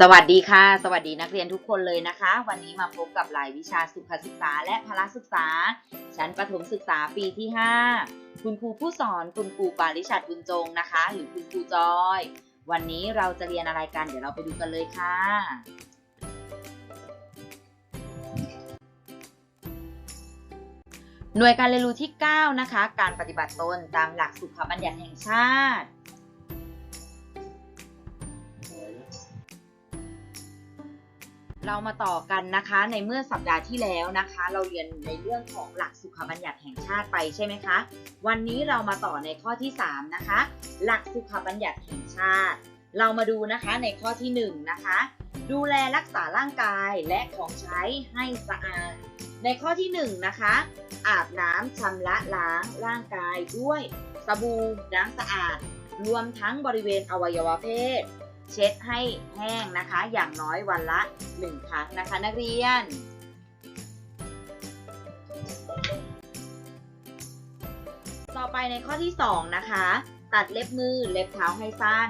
สวัสดีค่ะ สวัสดีนักเรียนทุกคนเลยนะคะ วันนี้มาพบกับรายวิชาสุขศึกษาและพละศึกษา ชั้นประถมศึกษาปีที่ 5 คุณครูผู้สอนคุณครูปาริชัดบุญจงนะคะ หรือคุณครูจอย วันนี้เราจะเรียนอะไรกัน เดี๋ยวเราไปดูกันเลยค่ะ หน่วยการเรียนรู้ที่ 9 นะคะ การปฏิบัติตนตามหลักสุขบัญญัติแห่งชาติ เรามาต่อกันนะคะในเมื่อสัปดาห์ที่แล้วนะคะ เราเรียนในเรื่องของหลักสุขบัญญัติแห่งชาติไปใช่ไหมคะ วันนี้เรามาต่อในข้อที่ 3 นะคะ หลักสุขบัญญัติแห่งชาติ เรามาดูนะคะในข้อที่ 1 นะคะ ดูแลรักษาร่างกายและของใช้ให้สะอาด ในข้อที่ 1 นะคะ อาบน้ำชำระล้างร่างกายด้วยสบู่น้ำสะอาด รวมทั้งบริเวณอวัยวะเพศ เช็ดให้แห้งนะคะ อย่างน้อยวันละ 1 ครั้งนะคะ นักเรียน ต่อไปในข้อที่ 2 นะคะ ตัดเล็บมือเล็บเท้าให้สั้น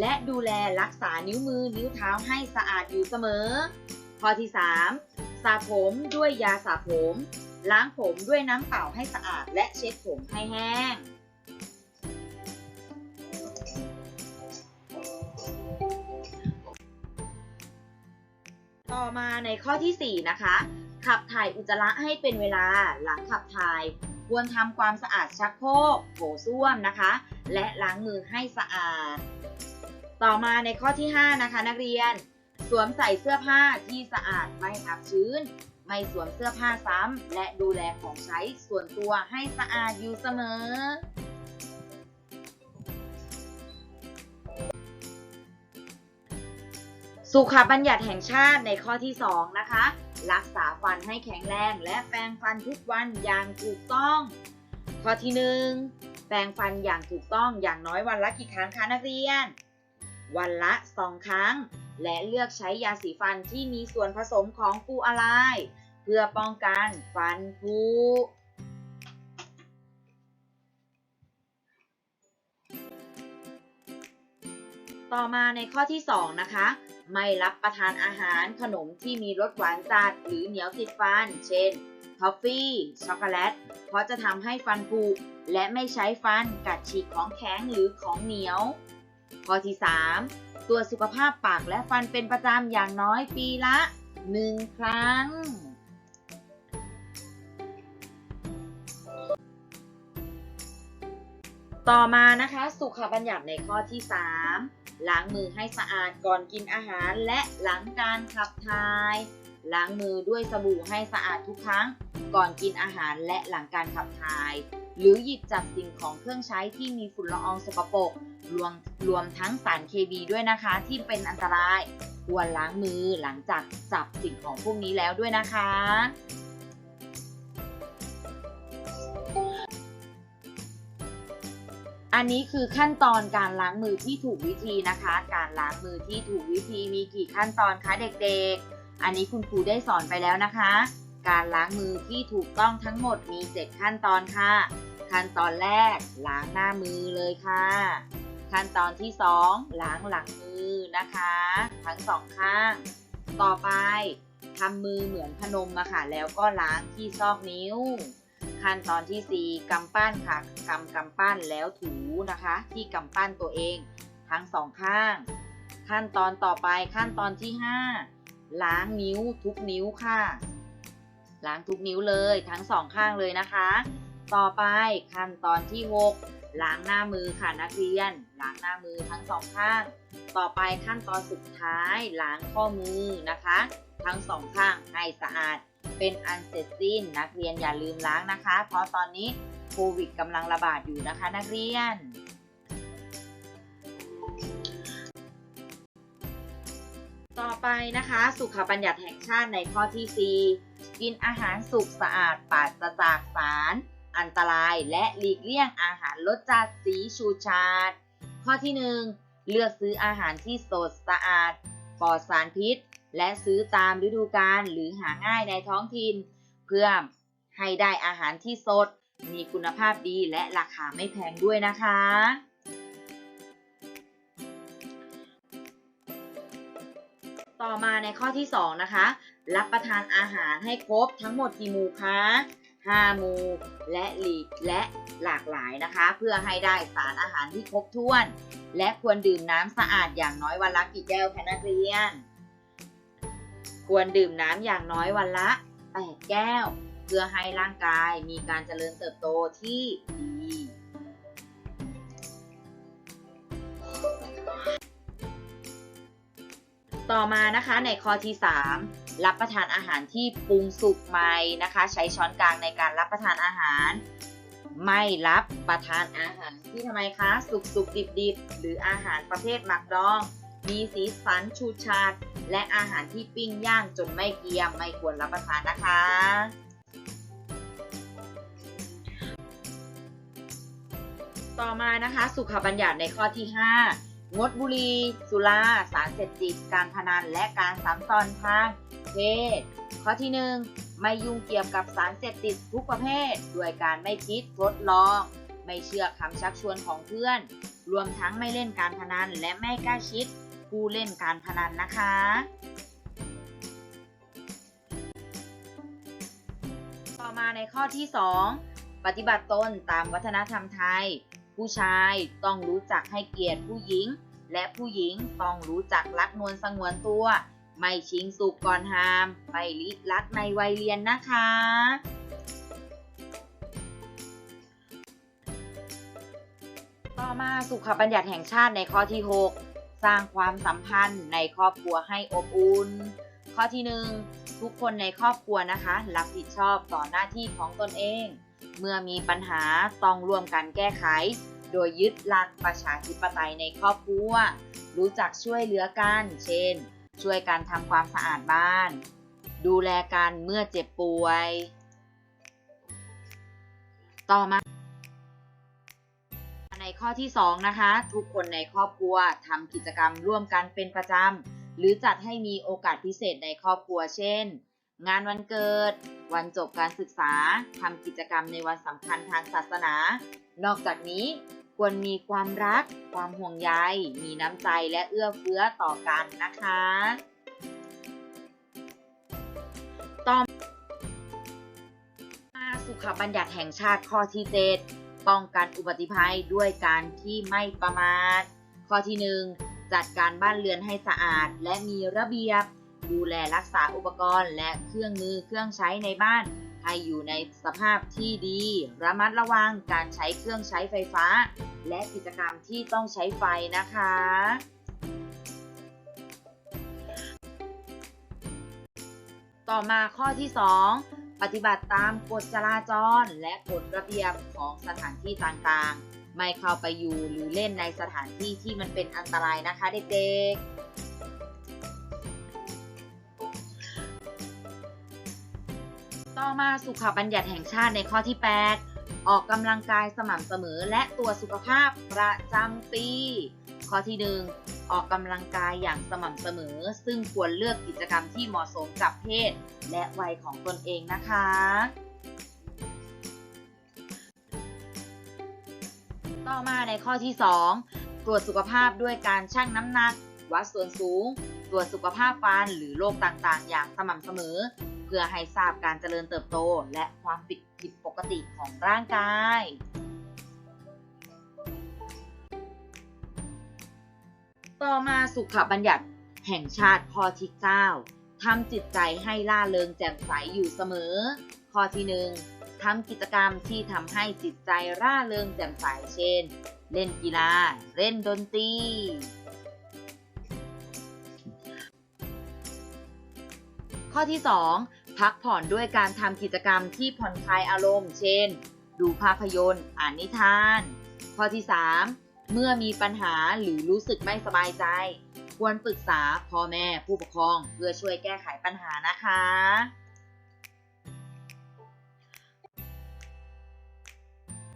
และดูแลรักษานิ้วมือนิ้วเท้าให้สะอาดอยู่เสมอ ข้อที่ 3 สระผมด้วยยาสระผม ล้างผมด้วยน้ำเปล่าให้สะอาด และเช็ดผมให้แห้ง ต่อมาในข้อที่ 4 นะคะ ขับถ่ายอุจจาระให้เป็นเวลาหลังขับถ่าย ควรทำความสะอาดชักโครกโถส้วมนะคะ และล้างมือให้สะอาด ต่อมาในข้อที่ 5 นะคะ นักเรียน สวมใส่เสื้อผ้าที่สะอาดไม่อับชื้น ไม่สวมเสื้อผ้าซ้ำและดูแลของใช้ส่วนตัวให้สะอาดอยู่เสมอ สุขบัญญัติแห่งชาติในข้อที่ 2 นะคะ รักษาฟันให้แข็งแรงและแปรงฟันทุกวันอย่างถูกต้อง ข้อที่ 1 แปรงฟันอย่างถูกต้องอย่างน้อยวันละกี่ครั้งคะนักเรียน วันละ 2 ครั้ง และเลือกใช้ยาสีฟันที่มีส่วนผสมของฟูอะไรเพื่อป้องกันฟันผุต่อมาในข้อที่ 2 นะคะ ไม่รับประทานอาหารขนมที่มีรสหวานจัดหรือเหนียวติดฟัน เช่นทอฟฟี่ช็อกโกแลต เพราะจะทำให้ฟันผุและไม่ใช้ฟันกัดฉีกของแข็งหรือของเหนียว ข้อที่ 3 ตรวจสุขภาพปากและฟันเป็นประจำอย่างน้อยปีละ 1 ครั้ง ต่อมานะคะสุขบัญญัติในข้อที่ 3 ล้างมือให้สะอาดก่อนกินอาหารและหลังการขับถ่าย ล้างมือด้วยสบู่ให้สะอาดทุกครั้ง ก่อนกินอาหารและหลังการขับถ่าย หรือหยิบจับสิ่งของเครื่องใช้ที่มีฝุ่นละอองสกปรกรวมรวมทั้งสารเคมีด้วยนะคะที่เป็นอันตราย ควรล้างมือหลังจากจับสิ่งของพวกนี้แล้วด้วยนะคะ อันนี้คือขั้นตอนการล้างมือที่ถูกวิธีนะคะ การล้างมือที่ถูกวิธีมีกี่ขั้นตอนคะเด็กๆ อันนี้คุณครูได้สอนไปแล้วนะคะ การล้างมือที่ถูกต้องทั้งหมดมี 7 ขั้นตอนค่ะ ขั้นตอนแรกล้างหน้ามือเลยค่ะ ขั้นตอนที่ 2 ล้างหลังมือนะคะ ทั้งสองข้าง ต่อไปทำมือเหมือนพนมอะค่ะ แล้วก็ล้างที่ซอกนิ้ว ขั้นตอนที่ 4กำปั้นค่ะกำกำปั้นแล้วถูนะคะ ที่กำปั้นตัวเองทั้งสองข้าง ขั้นตอนต่อไปขั้นตอนที่ 5 ล้างนิ้วทุกนิ้วค่ะ ล้างทุกนิ้วเลยทั้งสองข้างเลยนะคะ ต่อไปขั้นตอนที่ 6 ล้างหน้ามือค่ะนักเรียน ล้างหน้ามือทั้งสองข้าง ต่อไปขั้นตอนสุดท้ายล้างข้อมือนะคะ ทั้งสองข้างให้สะอาด เป็นอันเสร็จสิ้นนักเรียนอย่าลืมล้างนะคะ เพราะตอนนี้โควิดกำลังระบาดอยู่นะคะ นักเรียน ต่อไปนะคะ สุขบัญญัติแห่งชาติในข้อที่ 4 กินอาหารสุกสะอาดปราศจากสาร อันตรายและหลีกเลี่ยงอาหารรสจัดสีชูชาดข้อที่ 1 เลือกซื้ออาหารที่สดสะอาดปลอดสารพิษ และซื้อตามฤดูกาลหรือหาง่ายในท้องถิ่น เพื่อให้ได้อาหารที่สด มีคุณภาพดีและราคาไม่แพงด้วยนะคะ ต่อมาในข้อที่ 2 นะคะ รับประทานอาหารให้ครบทั้งหมดกี่หมู่คะ5หมู่และหลีกและหลากหลายนะคะ เพื่อให้ได้สารอาหารที่ครบถ้วน และควรดื่มน้ำสะอาดอย่างน้อยวันละกี่แก้วคะนักเรียน ควรดื่มน้ำอย่างน้อยวันละ 8 แก้ว เพื่อให้ร่างกายมีการเจริญเติบโตที่ดีต่อมานะคะในข้อที่ 3 รับประทานอาหารที่ปรุงสุกใหม่นะคะ ใช้ช้อนกลางในการรับประทานอาหาร ไม่รับประทานอาหารที่ทำไมคะ สุกสุกดิบดิบหรืออาหารประเภทหมักดอง มีสีสันชูชาด และอาหารที่ปิ้งย่างจนไม่เกรียมไม่ควรรับประทานนะคะ ต่อมานะคะ สุขบัญญัติในข้อที่ 5 งดบุหรี่สุราสารเสพติดการพนันและการซ้ำซ้อนทางเพศ ข้อที่ 1 ไม่ยุ่งเกี่ยวกับสารเสพติดทุกประเภท ด้วยการไม่คิดทดลอง ไม่เชื่อคำชักชวนของเพื่อน รวมทั้งไม่เล่นการพนันและไม่กล้าชิด ผู้เล่นการพนันนะคะ ต่อมาในข้อที่ 2 ปฏิบัติตนตามวัฒนธรรมไทย ผู้ชายต้องรู้จักให้เกียรติผู้หญิง และผู้หญิงต้องรู้จักรักนวลสงวนตัว ไม่ชิงสุกก่อนหาม ไปลิรักในวัยเรียนนะคะต่อมาสุขบัญญัติแห่งชาติในข้อที่ 6 สร้างความสัมพันธ์ในครอบครัวให้อบอุ่น ข้อที่ 1 ทุกคนในครอบครัวนะคะ รับผิดชอบต่อหน้าที่ของตนเอง เมื่อมีปัญหาต้องร่วมกันแก้ไข โดยยึดหลักประชาธิปไตยในครอบครัว รู้จักช่วยเหลือกัน เช่น ช่วยกันทำความสะอาดบ้าน ดูแลกันเมื่อเจ็บป่วย ต่อมา ในข้อที่ 2 นะคะ ทุกคนในครอบครัวทำกิจกรรมร่วมกันเป็นประจำหรือจัดให้มีโอกาสพิเศษในครอบครัว เช่น งานวันเกิด วันจบการศึกษาทำกิจกรรมในวันสำคัญทางศาสนา นอกจากนี้ควรมีความรัก ความห่วงใย มีน้ำใจและเอื้อเฟื้อต่อกันนะคะ ต่อมาสุขบัญญัติแห่งชาติข้อที่ 7 ป้องกันอุบัติภัยด้วยการที่ไม่ประมาท ข้อที่ 1 จัดการบ้านเรือนให้สะอาด และมีระเบียบ ดูแลรักษาอุปกรณ์และเครื่องมือเครื่องใช้ในบ้าน ให้อยู่ในสภาพที่ดี ระมัดระวังการใช้เครื่องใช้ไฟฟ้า และกิจกรรมที่ต้องใช้ไฟนะคะ ต่อมาข้อที่ 2 ปฏิบัติตามกฎจราจรและกฎระเบียบของสถานที่ต่างๆ ไม่เข้าไปอยู่หรือเล่นในสถานที่ที่มันเป็นอันตรายนะคะเด็กๆ ต่อมาสุขบัญญัติแห่งชาติในข้อที่ 8 ออกกำลังกายสม่ำเสมอและตรวสุขภาพประจำปี ข้อที่ 1 ออกกำลังกายอย่างสม่ำเสมอ ซึ่งควรเลือกกิจกรรมที่เหมาะสมกับเพศ และวัยของตนเองนะคะ ต่อมาในข้อที่ 2 ตรวจสุขภาพด้วยการชั่งน้ำหนัก วัดส่วนสูง ตรวจสุขภาพฟันหรือโรคต่างๆ อย่างสม่ำเสมอ เพื่อให้ทราบการเจริญเติบโต และความผิดผิดปกติของร่างกาย ต่อมาสุขบัญญัติแห่งชาติข้อที่ 9 ทำจิตใจให้ล่าเริงแจ่มใสอยู่เสมอ ข้อที่ 1 ทำกิจกรรมที่ทำให้จิตใจร่าเริงแจ่มใสเช่น เล่นกีฬา เล่นดนตรีข้อที่ 2 พักผ่อนด้วยการทำกิจกรรมที่ผ่อนคลายอารมณ์ เช่น ดูภาพยนตร์ อ่านนิทาน ข้อที่ 3 เมื่อมีปัญหาหรือรู้สึกไม่สบายใจ ควรปรึกษาพ่อแม่ผู้ปกครองเพื่อช่วยแก้ไขปัญหานะคะ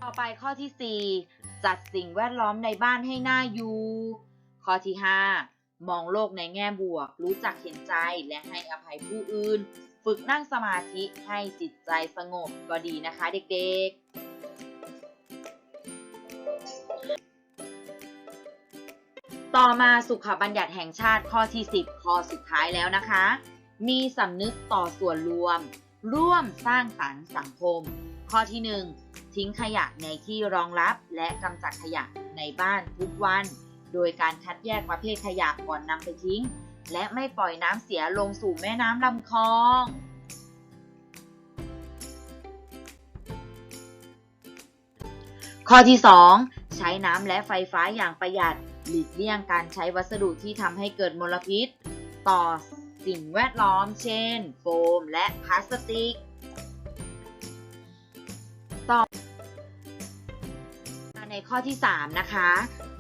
ต่อไปข้อที่ 4 จัดสิ่งแวดล้อมในบ้านให้น่าอยู่ ข้อที่ 5 มองโลกในแง่บวก รู้จักเห็นใจและให้อภัยผู้อื่น ฝึกนั่งสมาธิให้จิตใจสงบก็ดีนะคะเด็กๆ ต่อมาสุขบัญญัติแห่งชาติข้อที่ 10 ข้อสุดท้ายแล้วนะคะ มีสำนึกต่อส่วนรวม ร่วมสร้างสรรค์สังคม ข้อที่ 1 ทิ้งขยะในที่รองรับและกำจัดขยะในบ้านทุกวัน โดยการคัดแยกประเภทขยะก่อนนำไปทิ้ง และไม่ปล่อยน้ำเสียลงสู่แม่น้ำลำคลองข้อที่ 2 ใช้น้ำและไฟฟ้าอย่างประหยัด หลีกเลี่ยงการใช้วัสดุที่ทำให้เกิดมลพิษ ต่อสิ่งแวดล้อม เช่น โฟม และพลาสติก ต่อในข้อที่ 3 นะคะ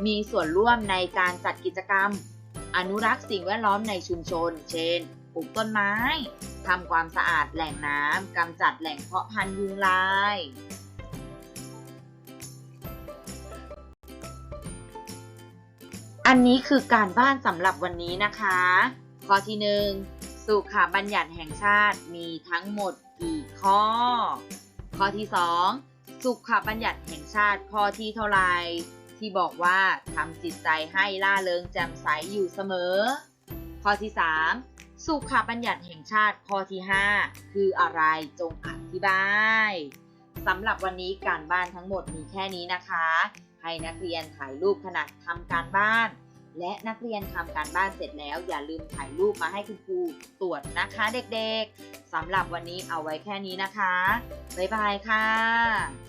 มีส่วนร่วมในการจัดกิจกรรม อนุรักษ์สิ่งแวดล้อมในชุมชน เช่นปลูกต้นไม้ทำความสะอาดแหล่งน้ำกำจัดแหล่งเพาะพันธุ์ยุงลาย อันนี้คือการบ้านสำหรับวันนี้นะคะ ข้อที่หนึ่งสุขบัญญัติแห่งชาติมีทั้งหมดกี่ข้อ ข้อที่สองสุขบัญญัติแห่งชาติข้อที่เท่าไหร่ที่บอกว่าทำจิตใจให้ล่าเริงแจ่มใสอยู่เสมอ ข้อที่สามสุขบัญญัติแห่งชาติข้อที่ห้าคืออะไรจงอธิบายสำหรับวันนี้การบ้านทั้งหมดมีแค่นี้นะคะ ให้นักเรียนถ่ายรูปขณะทำการบ้าน และนักเรียนทำการบ้านเสร็จแล้ว อย่าลืมถ่ายรูปมาให้คุณครูตรวจนะคะเด็กๆสำหรับวันนี้เอาไว้แค่นี้นะคะ บ๊ายบายค่ะ